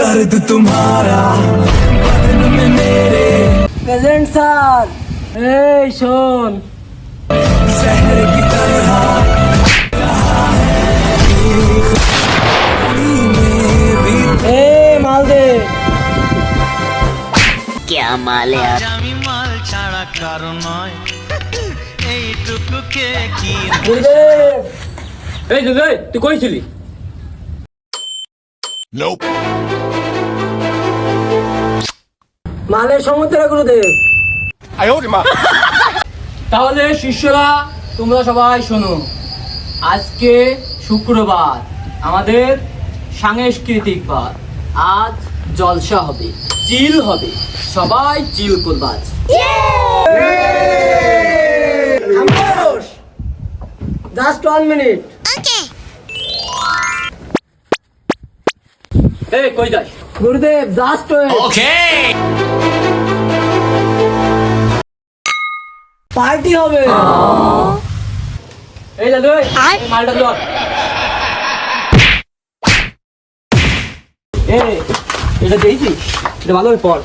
दर्द तुम्हारा बदन में मेरे প্রেজেন্ট স্যার এই শোন शहर की तरह এ মাল দে আমি মাল ছাড়া কারো নয় এইটুকুকে কি গুরুদেব এই জয় তুই কইছিলি মালের সমুদ্রে গুরুদেব তাহলে শিষ্যরা তোমরা সবাই শোনো। আজকে শুক্রবার আমাদের সাংস্কৃতিক বার। আজ জলসা হবে চিল হবে। সবাই চিল করবা আজ। জাস্ট ওয়ান মিনিট এই কই যাস? গুরুদেব জাস্ট পার্টি হবে। এই মালটা ধর। এটা দিয়েছিস এটা ভালো করে পড়।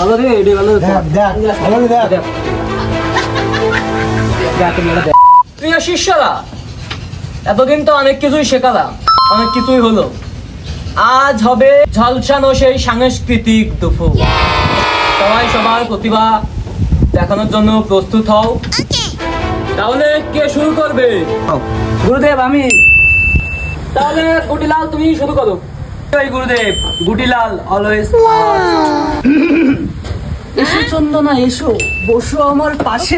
ভালো রে এটা ভালো করে পড়। দেখ দেখ। তুমি এটা দেখ। প্রিয় শিষ্যরা এতদিন তো অনেক কিছুই শেখালাম। অনেক কিছুই হলো। আজ হবে ঝলসানো সেই সাংস্কৃতিক দুপুর সবাই সবার প্রতিভা দেখানোর জন্য প্রস্তুত হও। তাহলে কে শুরু করবে? গুরুদেব আমি। তাহলে গুটিলাল তুমি শুরু করো। গুরুদেব গুটিলাল অলওয়েজ এসো চন্দনা এসো বসো আমার পাশে।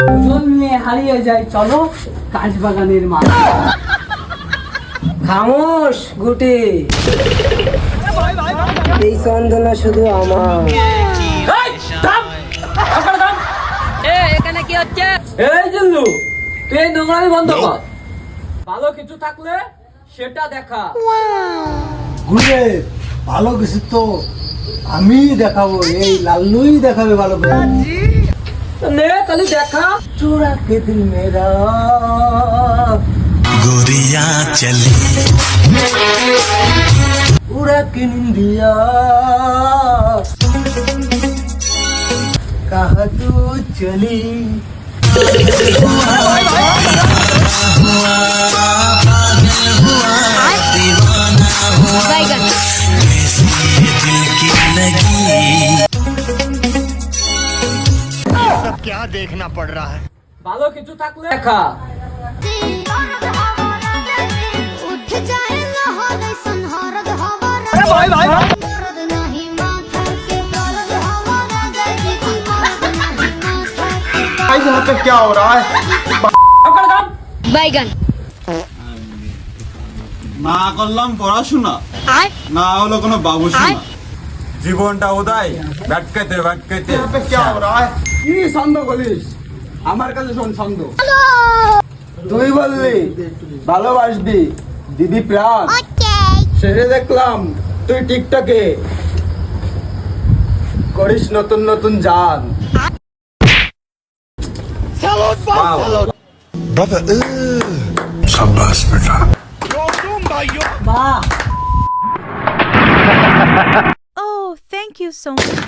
দুজন নিয়ে হারিয়ে যায় চলো কাঠবাগানের মা খামোশ গুটি। এই চন্দনা শুধু আমার। এই জিল্লু তুই এই নোংরামি বন্ধ কর। ভালো কিছু থাকলে সেটা দেখা। ভালো কিছু তো আমি দেখাবো এই লাল্লুই দেখাবে ভালো করে। নে তাহলে দেখা। চোরা কেদিল মেরা। गोरिया चली। क्या देखना पड़ रहा है? बालों की जूता कुछ देखा। ভাই ভাই দরদ হবার যায় কি দরদ নাহি মাথাকে বাইগান না করলাম পড়াশোনা। না হলো কোনো বাবুসোনা। জীবনটা ভ্যাটকাইতে কি ছন্দ বলিস? আমার কাছে শোন ছন্দ। তুই বললি ভালোবাসবি। দিদি প্রাণ। সেরে দেখলাম তুই টিকটকে করিস নতুন নতুন জান। বাহ। Oh, thank you so much.